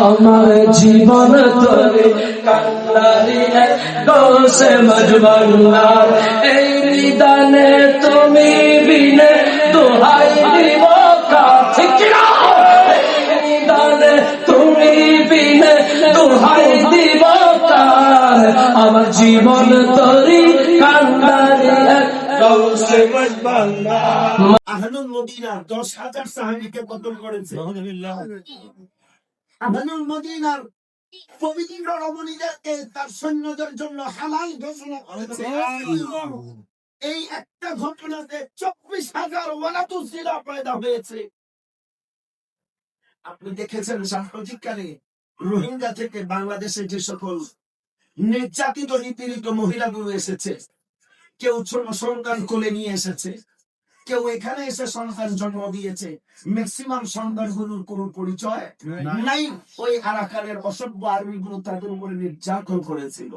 আমার জীবন তোরে দোষে মজবান্নার এই নিদানে তুমি বিনে দোহাই দিব ঠিক না? এই নিদানে তুমি বিনে দোহাই দিব আমার জীবন তোরি কান্নারি হাজার পবিত্র রমণীদেরকে তার সৈন্যদের জন্য হালাল ঘোষণা করেছে এই একটা ঘটনাতে চব্বিশ হাজার ওয়ালাতুসিরা পয়দা হয়েছে আপনি দেখেছেন সাম্প্রতিককালে রোহিঙ্গা থেকে বাংলাদেশে যে সকল নির্যাতিত নিপীড়িত মহিলাগুলো এসেছে কেউ ছোট সন্তান কোলে নিয়ে এসেছে কেউ এখানে এসে সন্তান জন্ম দিয়েছে। ম্যাক্সিমাম সন্তানগুলোর কোনো পরিচয় নাই। ওই আরাকানের অসভ্য আর্মিগুলো তাদের উপরে নির্যাতন করেছিল।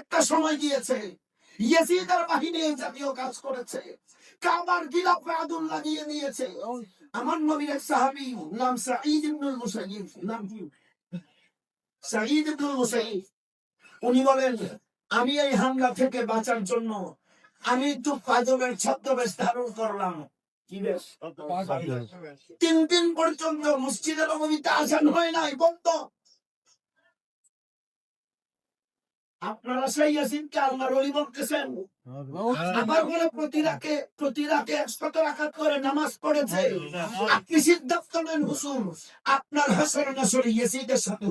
একটা সময় দিয়েছে ইয়েসিদার বাহিনী জাতীয় কাজ করেছে। কাবার গিলাফে আগুন লাগিয়ে নিয়েছে আমার নবীর এক সাহাবী নাম সাঈদ ইবনুল নাম কি? সাঈদ ইবনুল উনি বলেন আমি এই হামলা থেকে বাঁচার জন্য আমি একটু পাজবের ছদ্মবেশ ধারণ করলাম। তিন দিন পর্যন্ত মসজিদের নবমীতে আসান হয় নাই, বন্ধ। আপনারা সেই বলতেছেন। আমার ঘরে প্রতি রাতে প্রতি রাতে একশত করে নামাজ পড়েছে। আপনি সিদ্ধান্ত নেন হুসুন আপনার হাসান নাসর ইয়াসিদের সাথে।